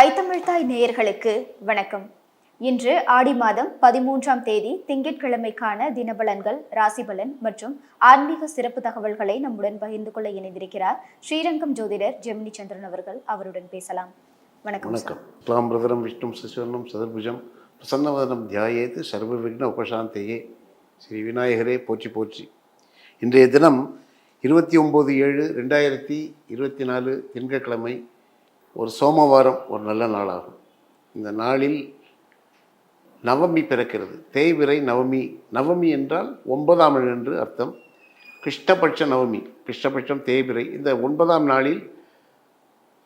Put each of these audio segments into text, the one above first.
ஐத்தமிழ்தாய் நேயர்களுக்கு வணக்கம். இன்று ஆடி மாதம் பதிமூன்றாம் தேதி திங்கட்கிழமைக்கான தினபலன்கள் ராசிபலன் மற்றும் ஆன்மீக சிறப்பு தகவல்களை நம்முடன் பகிர்ந்து கொள்ள இணைந்திருக்கிறார் ஸ்ரீரங்கம் ஜோதிடர் ஜெமினி சந்திரன் அவர்கள். அவருடன் பேசலாம். வணக்கம் சார். வணக்கம். பிரதரம் விஷ்ணு சசிவர்ணம் சதுர்புஜம் பிரசன்னவதனம் தியாயேத்து சர்வ விக்ன உபசாந்தையே. ஸ்ரீ விநாயகரே போற்றி போற்றி. இன்றைய தினம் இருபத்தி ஒம்பது ஏழு ரெண்டாயிரத்தி இருபத்தி நாலு திங்கட்கிழமை ஒரு சோமவாரம் ஒரு நல்ல நாளாகும். இந்த நாளில் நவமி பிறக்கிறது. தேய்விரை நவமி. நவமி என்றால் ஒன்பதாம் நாள் என்று அர்த்தம். கிருஷ்ணபட்ச நவமி. கிருஷ்ணபட்சம் தேய்பிறை இந்த ஒன்பதாம் நாளில்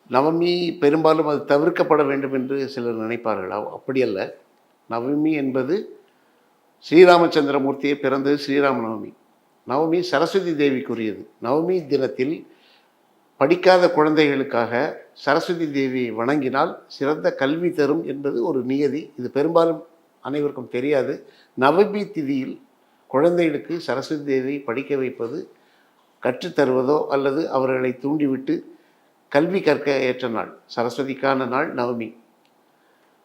நவமி பெரும்பாலும் அது தவிர்க்கப்பட வேண்டும் என்று சிலர் நினைப்பார்கள்? அப்படியல்ல. நவமி என்பது ஸ்ரீராமச்சந்திரமூர்த்தியை பிறந்தது ஸ்ரீராம நவமி. நவமி சரஸ்வதி தேவிக்குரியது. நவமி தினத்தில் படிக்காத குழந்தைகளுக்காக சரஸ்வதி தேவியை வணங்கினால் சிறந்த கல்வி தரும் என்பது ஒரு நியதி. இது பெரும்பாலும் அனைவருக்கும் தெரியாது. நவமி திதியில் குழந்தைகளுக்கு சரஸ்வதி தேவியை படிக்க வைப்பது கற்றுத்தருவதோ அல்லது அவர்களை தூண்டிவிட்டு கல்வி கற்க ஏற்ற நாள் சரஸ்வதிக்கான நாள் நவமி.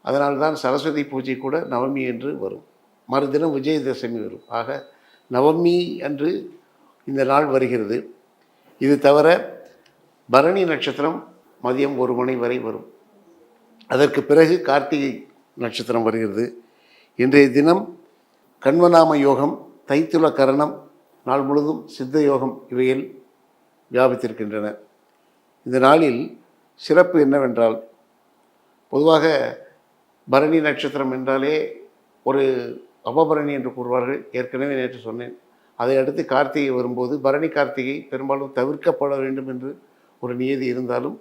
அதனால்தான் சரஸ்வதி பூஜை கூட நவமி என்று வரும். மறுதினம் விஜயதசமி வரும். ஆக நவமி அன்று இந்த நாள் வருகிறது. இது தவிர பரணி நட்சத்திரம் மதியம் ஒரு மணி வரை வரும். அதற்கு பிறகு கார்த்திகை நட்சத்திரம் வருகிறது. இன்றைய தினம் கண்வநாம யோகம் தைத்துல கரணம் நாள் முழுதும் சித்த யோகம் இவையில் வியாபித்திருக்கின்றன. இந்த நாளில் சிறப்பு என்னவென்றால் பொதுவாக பரணி நட்சத்திரம் என்றாலே ஒரு அபபரணி என்று கூறுவார்கள். ஏற்கனவே நேற்று சொன்னேன். அதை அடுத்து கார்த்திகை வரும்போது பரணி கார்த்திகை பெரும்பாலும் தவிர்க்கப்பட வேண்டும் என்று ஒரு நியதி இருந்தாலும்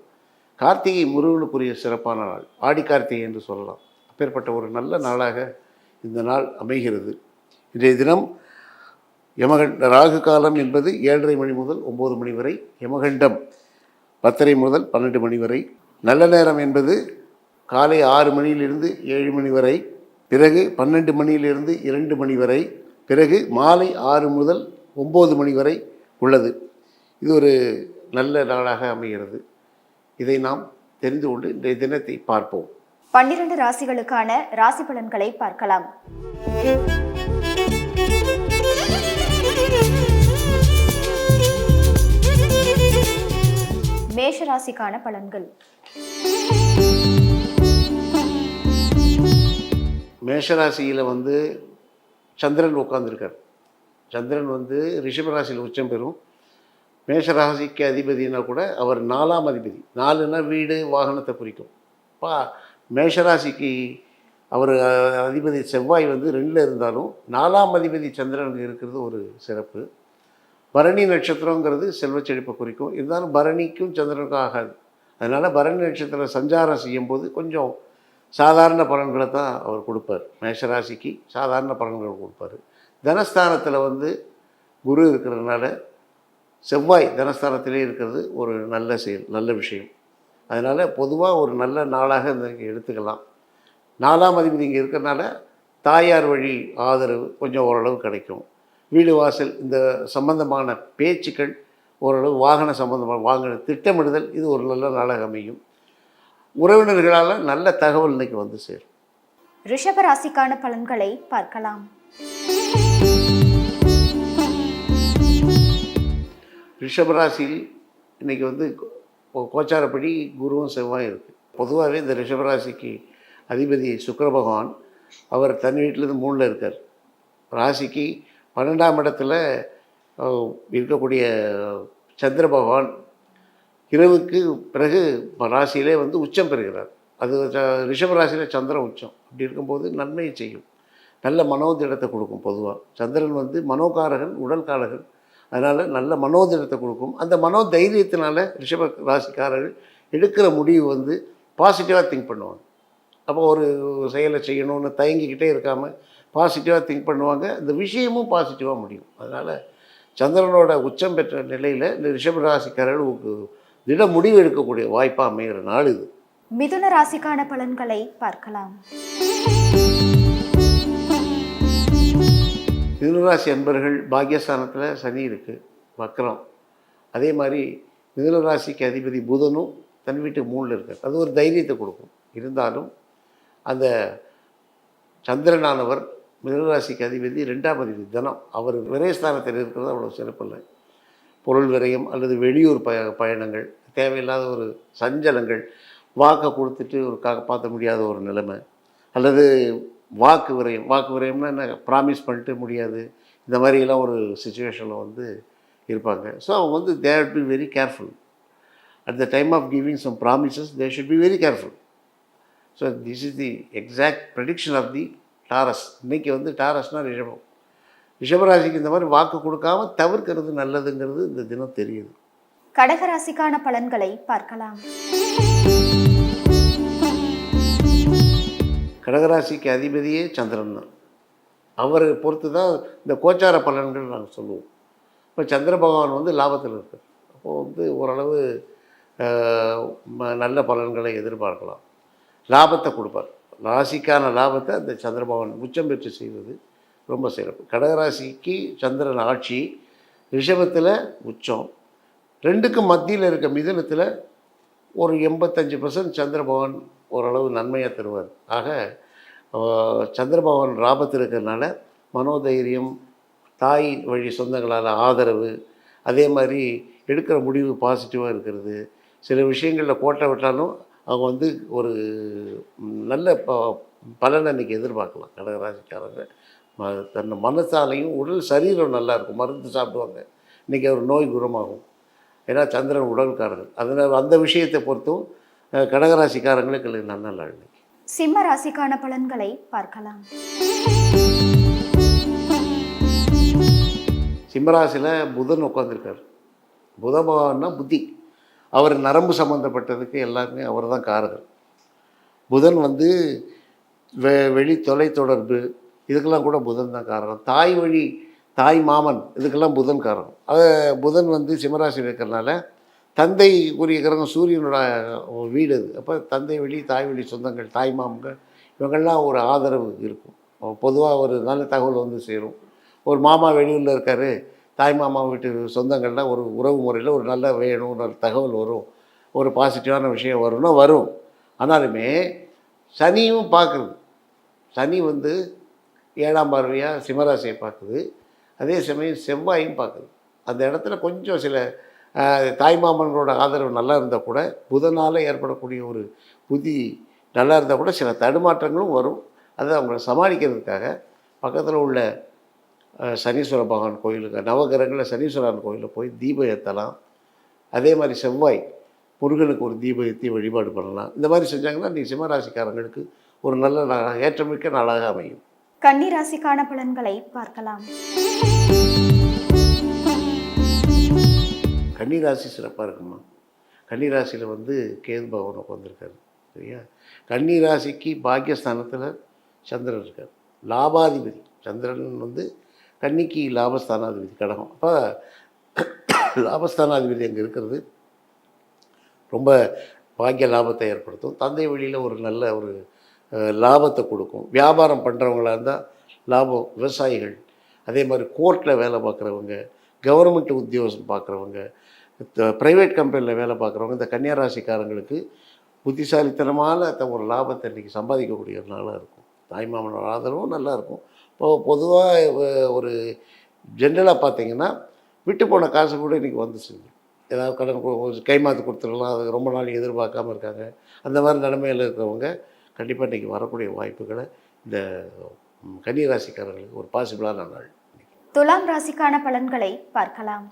கார்த்திகை முருகனுக்குரிய சிறப்பான நாள். ஆடி கார்த்திகை என்று சொல்லலாம். அப்பேற்பட்ட ஒரு நல்ல நாளாக இந்த நாள் அமைகிறது. இன்றைய தினம் யமகண்ட ராகு காலம் என்பது ஏழரை மணி முதல் ஒம்பது மணி வரை யமகண்டம். பத்தரை முதல் பன்னெண்டு மணி வரை. நல்ல நேரம் என்பது காலை ஆறு மணியிலிருந்து ஏழு மணி வரை. பிறகு பன்னெண்டு மணியிலிருந்து இரண்டு மணி வரை. பிறகு மாலை ஆறு முதல் ஒம்பது மணி வரை உள்ளது. இது ஒரு நல்ல நாளாக அமைகிறது. இதை நாம் தெரிந்து கொண்டு இன்றைய தினத்தை பார்ப்போம். பன்னிரண்டு ராசிகளுக்கான ராசி பலன்களை பார்க்கலாம். மேஷ ராசிக்கான பலன்கள். மேஷராசியில் வந்து சந்திரன் உட்காந்துருக்கார் சந்திரன் வந்து ரிஷபராசியில் உச்சம் பெறும். மேஷராசிக்கு அதிபதினா கூட அவர் நாலாம் அதிபதி. நாலுனா வீடு வாகனத்தை குறிக்கும். பா மேஷராசிக்கு அவர் அதிபதி செவ்வாய் வந்து ரெண்டில் இருந்தாலும் நாலாம் அதிபதி சந்திரன் இருக்கிறது ஒரு சிறப்பு. பரணி நட்சத்திரங்கிறது செல்வச் செழிப்பை குறிக்கும். இருந்தாலும் பரணிக்கும் சந்திரனுக்கும் ஆகாது. அதனால் பரணி நட்சத்திரம் சஞ்சாரம் செய்யும்போது கொஞ்சம் சாதாரண பலன்களை தான் அவர் கொடுப்பார். மேஷராசிக்கு சாதாரண பலன்கள் கொடுப்பார். தனஸ்தானத்தில் வந்து குரு இருக்கிறதுனால செவ்வாய் தனஸ்தானத்திலே இருக்கிறது ஒரு நல்ல செயல் நல்ல விஷயம். அதனால் பொதுவாக ஒரு நல்ல நாளாக இந்த எடுத்துக்கலாம். நாலாம் அதிபதி இங்கே இருக்கிறனால தாயார் வழி ஆதரவு கொஞ்சம் ஓரளவு கிடைக்கும். வீடு வாசல் இந்த சம்பந்தமான பேச்சுக்கள் ஓரளவு வாகன சம்பந்தமாக வாங்கின திட்டமிடுதல் இது ஒரு நல்ல நாளாக அமையும். உறவினர்களால் நல்ல தகவல் இன்னைக்கு வந்து சேரும். ரிஷப ராசிக்கான பலன்களை பார்க்கலாம். ரிஷபராசியில் இன்றைக்கி வந்து கோ- கோச்சாரப்படி குருவும் செவ்வாயும் இருக்குது பொதுவாகவே இந்த ரிஷபராசிக்கு அதிபதி சுக்கர பகவான் அவர் தன் வீட்டிலேருந்து மூணில் இருக்கார். ராசிக்கு பன்னெண்டாம் இடத்துல இருக்கக்கூடிய சந்திர பகவான் இரவுக்கு பிறகு ராசியிலே வந்து உச்சம் பெறுகிறார். அது ச- ரிஷபராசியில் சந்திரன் உச்சம். அப்படி இருக்கும்போது நன்மையை செய்யும். நல்ல மனோதிடத்தை கொடுக்கும் பொதுவாக சந்திரன் வந்து மனோகாரகன் உடல்காரகன் அதனால் நல்ல மனோதிடத்தை கொடுக்கும். அந்த மனோதைரியத்தினால ரிஷப ராசிக்காரர்கள் எடுக்கிற முடிவு வந்து பாசிட்டிவாக திங்க் பண்ணுவாங்க. அப்போ ஒரு செயலை செய்யணும்னு தயங்கிக்கிட்டே இருக்காமல் பாசிட்டிவாக திங்க் பண்ணுவாங்க. இந்த விஷயமும் பாசிட்டிவாக முடியும். அதனால் சந்திரனோட உச்சம் பெற்ற நிலையில் இந்த ரிஷப ராசிக்காரர்களுக்கு திட முடிவு எடுக்கக்கூடிய வாய்ப்பாக அமைகிற நாள் இது. மிதுன ராசிக்கான பலன்களை பார்க்கலாம். மிதுனராசி அன்பர்கள் பாக்கியஸ்தானத்தில் சனி இருக்குது வக்கரம் அதே மாதிரி மிதுனராசிக்கு அதிபதி புதனும் தன் வீட்டு மூணில் இருக்கார். அது ஒரு தைரியத்தை கொடுக்கும். இருந்தாலும் அந்த சந்திரனானவர் மிருகராசிக்கு அதிபதி ரெண்டாம் அதிபதி தினம். அவர் விரயஸ்தானத்தில் இருக்கிறது அவ்வளோ சிறப்பில்லை. பொருள் விரயம் அல்லது வெளியூர் பய பயணங்கள் தேவையில்லாத ஒரு சஞ்சலங்கள் வாக்கை கொடுத்துட்டு ஒரு காப்பாற்ற முடியாத ஒரு நிலைமை. அல்லது வாக்கு விரயம் வாக்கு விரயம்னா என்ன? ப்ராமிஸ் பண்ணிட்டு முடியாது. இந்த மாதிரிலாம் ஒரு சுச்சுவேஷனில் வந்து இருப்பாங்க. ஸோ அவங்க வந்து they had be very careful at the time of giving some promises they should be very careful so this is the exact prediction of the Taurus இன்றைக்கி வந்து டாரஸ்னால் ரிஷபம். ரிஷபராசிக்கு இந்த மாதிரி வாக்கு கொடுக்காம தவிர்க்கிறது நல்லதுங்கிறது இந்த தினம் தெரியுது. கடகராசிக்கான பலன்களை பார்க்கலாம். கடகராசிக்கு அதிபதியே சந்திரன் தான். அவரை பொறுத்து தான் இந்த கோச்சார பலன்கள் நாங்கள் சொல்லுவோம். இப்போ சந்திர பகவான் வந்து லாபத்தில் இருக்கார். அப்போது வந்து ஓரளவு ம- நல்ல பலன்களை எதிர்பார்க்கலாம். லாபத்தை கொடுப்பார். ராசிக்கான லாபத்தை அந்த சந்திர பகவான் உச்சம் பெற்று செய்வது ரொம்ப சிறப்பு. கடகராசிக்கு சந்திரன் ஆட்சி ரிஷபத்தில் உச்சம் ரெண்டுக்கும் மத்தியில் இருக்க மிதனத்தில் ஒரு எண்பத்தஞ்சு பர்சன்ட் சந்திரபவன் ஓரளவு நன்மையாக தருவார். ஆக சந்திரபவன் ராபத்து இருக்கிறனால இருக்கிறதுனால மனோதைரியம் தாய் வழி சொந்தங்களால் ஆதரவு அதே மாதிரி எடுக்கிற முடிவு பாசிட்டிவாக இருக்கிறது. சில விஷயங்களில் கோட்டை விட்டாலும் அவங்க வந்து ஒரு நல்ல ப பலனை இன்றைக்கி எதிர்பார்க்கலாம். கடகராசிக்காரங்க தன் மனசாலையும் உடல் சரீரம் நல்லா இருக்கும். மருந்து சாப்பிடுவாங்க. இன்றைக்கி அவர் நோய் குணமாகும். ஏன்னா சந்திரன் உடல்காரர்கள் அதனால் அந்த விஷயத்தை பொறுத்தும் கடகராசிக்காரங்களுக்கு நல்ல நாள் சிம்ம ராசிக்கான பலன்களை பார்க்கலாம். சிம்மராசியில் புதன் உட்காந்துருக்கார் புத பகவான்னா புத்தி. அவர் நரம்பு சம்மந்தப்பட்டதுக்கு எல்லாருமே அவர் தான் காரகர். புதன் வந்து வெ வெளி தொலைத்தொடர்பு இதுக்கெல்லாம் கூட புதன் தான் காரணம். தாய் வழி தாய் மாமன் இதுக்கெல்லாம் புதன் காரணம். அது புதன் வந்து சிம்மராசியில் இருக்கிறனால தந்தை உரிய கிரகம் சூரியனோட வீடு அது. அப்போ தந்தை வழி தாய் வழி சொந்தங்கள் தாய் மாமன்கள் இவங்கெல்லாம் ஒரு ஆதரவு இருக்கும். பொதுவாக ஒரு நல்ல தகவல் வந்து சேரும். ஒரு மாமா வெளியூரில் இருக்கார் தாய் மாமா வீட்டு சொந்தங்கள்லாம் ஒரு உறவு முறையில் ஒரு நல்ல வேணும் ஒரு தகவல் வரும். ஒரு பாசிட்டிவான விஷயம் வரும்னா வரும். ஆனாலுமே சனியும் பார்க்குறது சனி வந்து ஏழாம் பார்வையாக சிம்மராசியை பார்க்குது. அதே சமயம் செவ்வாயும் பார்க்குது. அந்த இடத்துல கொஞ்சம் சில தாய்மாமன்களோட ஆதரவு நல்லா இருந்தால் கூட புதனால் ஏற்படக்கூடிய ஒரு புதி நல்லா இருந்தால் கூட சில தடுமாற்றங்களும் வரும். அதை அவங்கள சமாளிக்கிறதுக்காக பக்கத்தில் உள்ள சனீஸ்வர பகவான் கோயிலுக்கு நவகிரகங்களில் சனீஸ்வரன் கோயிலில் போய் தீபம் ஏற்றலாம் அதே மாதிரி செவ்வாய் முருகனுக்கு ஒரு தீபம் ஏற்றி வழிபாடு பண்ணலாம். இந்த மாதிரி செஞ்சாங்கன்னா நீ சிம்மராசிக்காரங்களுக்கு ஒரு நல்ல நாளாக ஏற்றமிக்க நாளாக அமையும். கன்னிராசிக்கான பலன்களை பார்க்கலாம். கன்னிராசி சிறப்பாக இருக்குமா? கன்னிராசியில் வந்து கேது பகவான் உட்காந்துருக்காரு சரியா? கன்னிராசிக்கு பாக்கியஸ்தானத்தில் சந்திரன் இருக்கார். லாபாதிபதி சந்திரன் வந்து கன்னிக்கு லாபஸ்தானாதிபதி கடகம். அப்போ லாபஸ்தானாதிபதி அங்கே இருக்கிறது. ரொம்ப பாக்கிய லாபத்தை ஏற்படுத்தும். தந்தை வழியில் ஒரு நல்ல ஒரு லாபத்தை கொடுக்கும். வியாபாரம் பண்ணுறவங்களா இருந்தால் லாபம் விவசாயிகள். அதே மாதிரி கோர்ட்டில் வேலை பார்க்குறவங்க கவர்மெண்ட் உத்தியோகம் பார்க்குறவங்க ப்ரைவேட் கம்பெனியில் வேலை பார்க்குறவங்க இந்த கன்னியாராசிக்காரங்களுக்கு புத்திசாலித்தனமான ஒரு லாபத்தை இன்றைக்கி சம்பாதிக்கக்கூடிய ஒரு நாளாக இருக்கும். தாய்மாமனோட ஆதரவும் நல்லாயிருக்கும் இப்போ பொதுவாக ஒரு ஜென்ரலாக பார்த்தீங்கன்னா விட்டு போன காசு கூட இன்றைக்கி வந்துச்சு ஏதாவது கடன் கைமாற்று கைமாத்து கொடுத்துடலாம். அது ரொம்ப நாள் எதிர்பார்க்காம இருக்காங்க. அந்த மாதிரி நிலைமையில் இருக்கிறவங்க கண்டிப்பாக இன்றைக்கி வரக்கூடிய வாய்ப்புகளை இந்த கன்னிராசிக்காரர்களுக்கு ஒரு பாசிபிளான நாள் துலாம் ராசிக்கான பலன்களை பார்க்கலாம்.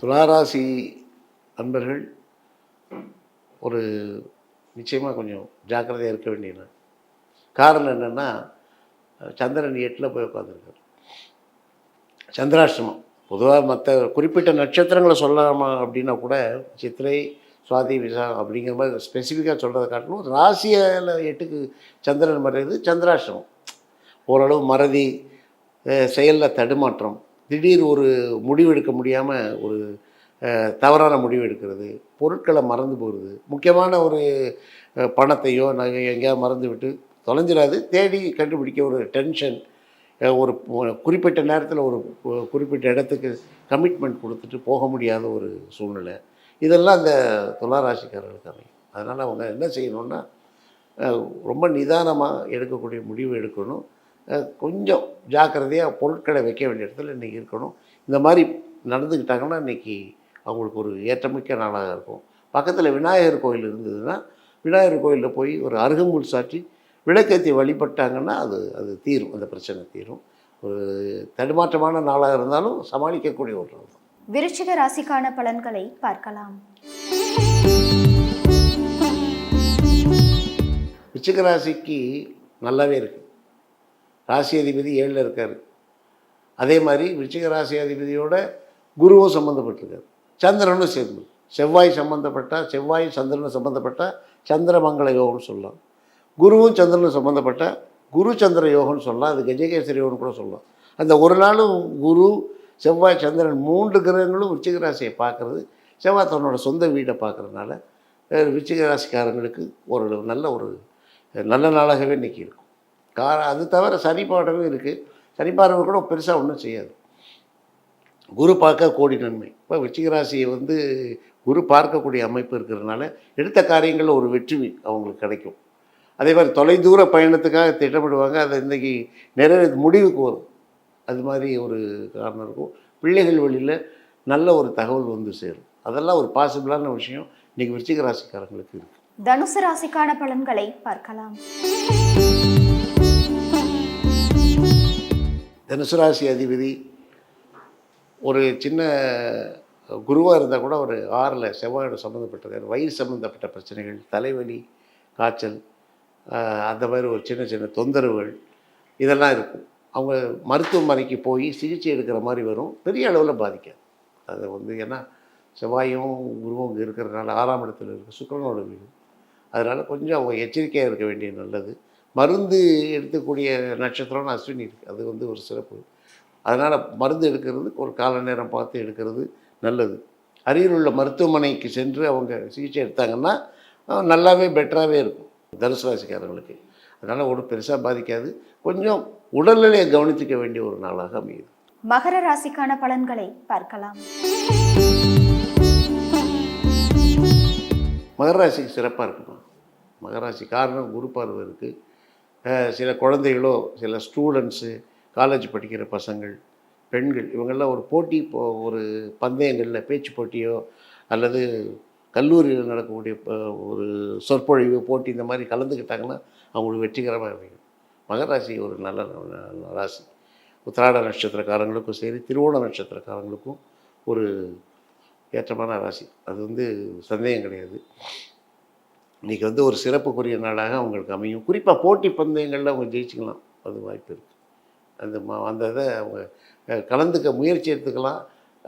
துளாராசி அன்பர்கள் ஒரு நிச்சயமாக கொஞ்சம் ஜாக்கிரதையாக இருக்க வேண்டிய நாள். காரணம் என்னென்னா சந்திரன் எட்டில் போய் உட்காந்துருக்கார் சந்திராஷ்டமம். பொதுவாக மற்ற குறிப்பிட்ட நட்சத்திரங்களை சொல்லலாமா அப்படின்னா கூட சித்திரை சுவாதி விசா அப்படிங்கிற மாதிரி ஸ்பெசிஃபிக்காக சொல்கிறத காட்டணும். ராசியில் எட்டுக்கு சந்திரன் மறையுது சந்திராஷ்டமம். ஓரளவு மறதி செயலில் தடுமாற்றம் திடீர் ஒரு முடிவெடுக்க முடியாமல் ஒரு தவறான முடிவு எடுக்கிறது பொருட்களை மறந்து போகிறது முக்கியமான ஒரு பணத்தையோ நாங்கள் எங்கேயாவது மறந்து விட்டு தொலைஞ்சிடாது. தேடி கண்டுபிடிக்க ஒரு டென்ஷன் ஒரு குறிப்பிட்ட நேரத்தில் ஒரு குறிப்பிட்ட இடத்துக்கு கமிட்மெண்ட் கொடுத்துட்டு போக முடியாத ஒரு சூழ்நிலை. இதெல்லாம் அந்த துளாராசிக்காரர்களுக்கு அமையும். அதனால் அவங்க என்ன செய்யணும்னா ரொம்ப நிதானமாக எடுக்கக்கூடிய முடிவு எடுக்கணும். கொஞ்சம் ஜாக்கிரதையாக பொருட்களை வைக்க வேண்டிய இடத்துல இன்றைக்கி இருக்கணும். இந்த மாதிரி நடந்துக்கிட்டாங்கன்னா இன்றைக்கி அவங்களுக்கு ஒரு ஏற்றமிக்க நாளாக இருக்கும். பக்கத்தில் விநாயகர் கோயில் இருந்ததுன்னா விநாயகர் கோயிலில் போய் ஒரு அருகம்புல் சாற்றி விளக்கேற்றி வழிபட்டாங்கன்னா அது அது தீரும். அந்த பிரச்சனை தீரும். ஒரு தடுமாற்றமான நாளாக இருந்தாலும் சமாளிக்கக்கூடிய ஒரு விருச்சிக ராசிக்கான பலன்களை பார்க்கலாம். விருச்சிக ராசிக்கு நல்லாவே இருக்குது ராசி அதிபதி ஏழில் இருக்கார். அதே மாதிரி விருச்சிக ராசி அதிபதியோட குருவும் சம்மந்தப்பட்டிருக்கார் சந்திரனும் சேர்ந்து. செவ்வாய் சம்மந்தப்பட்ட செவ்வாய் சந்திரனும் சம்மந்தப்பட்ட சந்திரமங்கல யோகம்னு சொல்லலாம். குருவும் சந்திரனும் சம்மந்தப்பட்ட குரு சந்திர யோகம்னு சொல்லலாம். அது கஜகேசரி யோகம்னு கூட சொல்லலாம். அந்த ஒரு நாளும் குரு செவ்வாய் சந்திரன் மூன்று கிரகங்களும் விருச்சிக ராசியை பார்க்குறது. செவ்வாய் தன்னோட சொந்த வீடை பார்க்குறதுனால விருச்சிக ராசிக்காரங்களுக்கு ஒரு நல்ல ஒரு நல்ல நாளாகவே இன்றைக்கி இருக்கும். கா அது தவிர சனி பாடமும் இருக்குது சனி பார்வை கூட பெருசாக ஒன்றும் செய்யாது. குரு பார்க்க கோடி நன்மை. இப்போ விருச்சிக ராசியை வந்து குரு பார்க்கக்கூடிய அமைப்பு இருக்கிறதுனால எடுத்த காரியங்களில் ஒரு வெற்றி அவங்களுக்கு கிடைக்கும். அதே மாதிரி தொலைதூர பயணத்துக்காக திட்டமிடுவாங்க. அதை இன்றைக்கி நிறைய முடிவுக்கு வரும். அது மாதிரி ஒரு காரணம் இருக்கும். பிள்ளைகள் வழியில் நல்ல ஒரு தகவல் வந்து சேரும். அதெல்லாம் ஒரு பாசிபிளான விஷயம். இன்றைக்கி விருச்சிக ராசிக்காரங்களுக்கு இருக்குது தனுசு ராசிக்கான பலன்களை பார்க்கலாம். தனுசு ராசி அதிபதி ஒரு சின்ன குருவாக இருந்தால் கூட ஒரு ஆறில் செவ்வாயோட சம்மந்தப்பட்டிருக்காரு வயிறு சம்மந்தப்பட்ட பிரச்சனைகள் தலைவலி காய்ச்சல் அந்த மாதிரி ஒரு சின்ன சின்ன தொந்தரவுகள் இதெல்லாம் இருக்கும். அவங்க மருத்துவமனைக்கு போய் சிகிச்சை எடுக்கிற மாதிரி வரும். பெரிய அளவில் பாதிக்காது. அது வந்து ஏன்னா செவ்வாயும் குருவும் இருக்கிறதுனால ஆறாம் இடத்துல இருக்குது சுக்கிரனோட வீடு. அதனால் கொஞ்சம் அவங்க எச்சரிக்கையாக இருக்க வேண்டியது நல்லது. மருந்து எடுக்கக்கூடிய நட்சத்திரம்னு அஸ்வினி இருக்குது அது வந்து ஒரு சிறப்பு. அதனால் மருந்து எடுக்கிறது ஒரு கால நேரம் பார்த்து எடுக்கிறது நல்லது. அருகில் உள்ள மருத்துவமனைக்கு சென்று அவங்க சிகிச்சை எடுத்தாங்கன்னா நல்லாவே பெட்டராகவே இருக்கும். தனுசு ராசிக்காரங்களுக்கு. அதனால் ஒன்றும் பெருசாக பாதிக்காது. கொஞ்சம் உடல்நிலையை கவனித்துக்க வேண்டிய ஒரு நாளாக அமையுது. மகர ராசிக்கான பலன்களை பார்க்கலாம். மகர ராசிக்கு சிறப்பாக இருக்குமா மகர ராசி காரணம் குரு பார்வை இருக்குது சில குழந்தைகளோ சில ஸ்டூடெண்ட்ஸு காலேஜ் படிக்கிற பசங்கள் பெண்கள் இவங்கெல்லாம் ஒரு போட்டி இப்போ ஒரு பந்தயங்களில் பேச்சு போட்டியோ அல்லது கல்லூரியில் நடக்கக்கூடிய ஒரு சொற்பொழிவு போட்டி இந்த மாதிரி கலந்துக்கிட்டாங்கன்னா அவங்களுக்கு வெற்றிகரமாக அமையும். மகராசி ஒரு நல்ல ராசி. உத்திராட நட்சத்திரக்காரங்களுக்கும் சரி திருவோண நட்சத்திரக்காரங்களுக்கும் ஒரு ஏற்றமான ராசி. அது வந்து சந்தேகம் கிடையாது. இன்றைக்கி வந்து ஒரு சிறப்புக்குரிய நாளாக அவங்களுக்கு அமையும். குறிப்பாக போட்டி பந்தயங்களில் அவங்க ஜெயிச்சுக்கலாம். அது வாய்ப்பு இருக்குது அந்த மா அந்த இதை அவங்க கலந்துக்க முயற்சி எடுத்துக்கலாம்.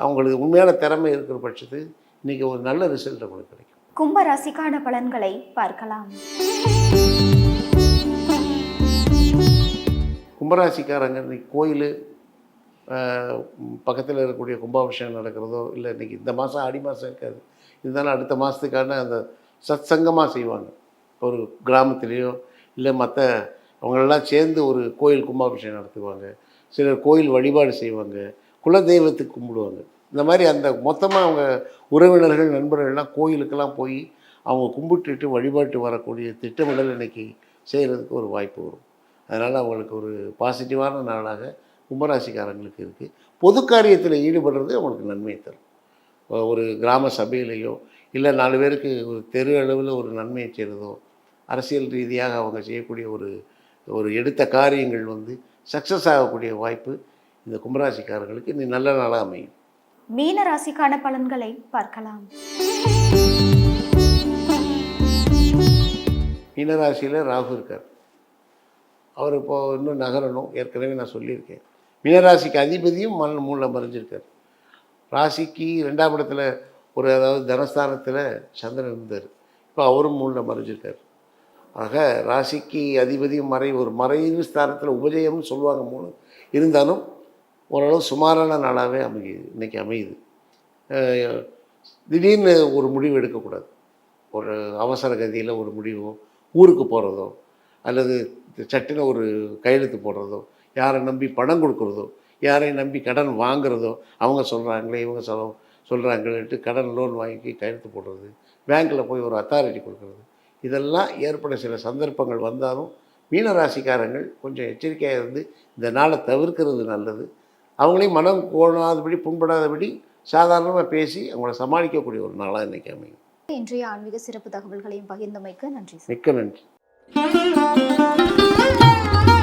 அவங்களுக்கு உண்மையான திறமை இருக்கிற பட்சத்துக்கு இன்றைக்கி ஒரு நல்ல ரிசல்ட் அவங்களுக்கு கிடைக்கும். கும்பராசிக்கான பலன்களை பார்க்கலாம். கும்பராசிக்காரங்க இன்றைக்கி கோயில் பக்கத்தில் இருக்கக்கூடிய கும்பாபிஷேகம் நடக்கிறதோ இல்லை இன்றைக்கி இந்த மாதம் ஆடி மாதம் இருக்காது. இருந்தாலும் அடுத்த மாதத்துக்கான அந்த சத் சங்கமாக செய்வாங்க. ஒரு கிராமத்துலேயோ இல்லை மற்ற அவங்களெல்லாம் சேர்ந்து ஒரு கோயில் கும்பாபிஷேகம் நடத்துவாங்க. சிலர் கோயில் வழிபாடு செய்வாங்க. குலதெய்வத்துக்கு கும்பிடுவாங்க. இந்த மாதிரி அந்த மொத்தமாக அவங்க உறவினர்கள் நண்பர்கள்லாம் கோயிலுக்கெல்லாம் போய் அவங்க கும்பிட்டுட்டு வழிபாட்டு வரக்கூடிய திட்டமிடல் இன்றைக்கி செய்கிறதுக்கு ஒரு வாய்ப்பு வரும். அதனால் அவங்களுக்கு ஒரு பாசிட்டிவான நாளாக கும்பராசிக்காரங்களுக்கு இருக்குது பொது காரியத்தில் ஈடுபடுறது அவங்களுக்கு நன்மை தரும். ஒரு கிராம சபையிலையோ இல்லை நாலு பேருக்கு ஒரு தெரு அளவில் ஒரு நன்மையை செய்கிறதோ அரசியல் ரீதியாக அவங்க செய்யக்கூடிய ஒரு ஒரு எடுத்த காரியங்கள் வந்து சக்ஸஸ் ஆகக்கூடிய வாய்ப்பு இந்த கும்பராசிக்காரங்களுக்கு இன்னும் நல்ல நாளாக அமையும். மீன ராசிக்கான பலன்களை பார்க்கலாம். மீனராசியில் ராகு இருக்கார். அவர் இப்போ இன்னும் நகரணும். ஏற்கனவே நான் சொல்லியிருக்கேன். மீனராசிக்கு அதிபதியும் மண் மூணில் மறைஞ்சிருக்கார். ராசிக்கு ரெண்டாம் இடத்துல ஒரு அதாவது தனஸ்தானத்தில் சந்திரன் இருந்தார். இப்போ அவரும் மூணில் மறைஞ்சிருக்கார். ஆக ராசிக்கு அதிபதியும் மறை ஒரு மறைவு ஸ்தானத்தில் உபஜயம்னு சொல்லுவாங்க மூணு. இருந்தாலும் ஓரளவு சுமாரான நாளாகவே அமையுது இன்றைக்கி அமையுது. திடீர்னு ஒரு முடிவு எடுக்கக்கூடாது. ஒரு அவசர கதியில் ஒரு முடிவோ ஊருக்கு போகிறதோ அல்லது சட்டுன்னு ஒரு கையெழுத்து போடுறதோ யாரை நம்பி பணம் கொடுக்குறதோ யாரை நம்பி கடன் வாங்குறதோ அவங்க சொல்கிறாங்களே இவங்க சொல்ல சொல்கிறாங்கன்ட்டு கடன் லோன் வாங்கி கையெழுத்து போடுறது பேங்க்கில் போய் ஒரு அத்தாரிட்டி கொடுக்குறது. இதெல்லாம் ஏற்பட சில சந்தர்ப்பங்கள் வந்தாலும் மீனராசிக்காரங்கள் கொஞ்சம் எச்சரிக்கையாக இருந்து இந்த நாளை தவிர்க்கிறது நல்லது. அவங்களையும் மனம் கோணாதபடி புண்படாதபடி சாதாரணமாக பேசி அவங்கள சமாளிக்கக்கூடிய ஒரு நாளாக இன்றைக்கி அமையும். இன்றைய ஆன்மீக சிறப்பு தகவல்களையும் பகிர்ந்தமைக்கு நன்றி மிக்க நன்றி. Thank you.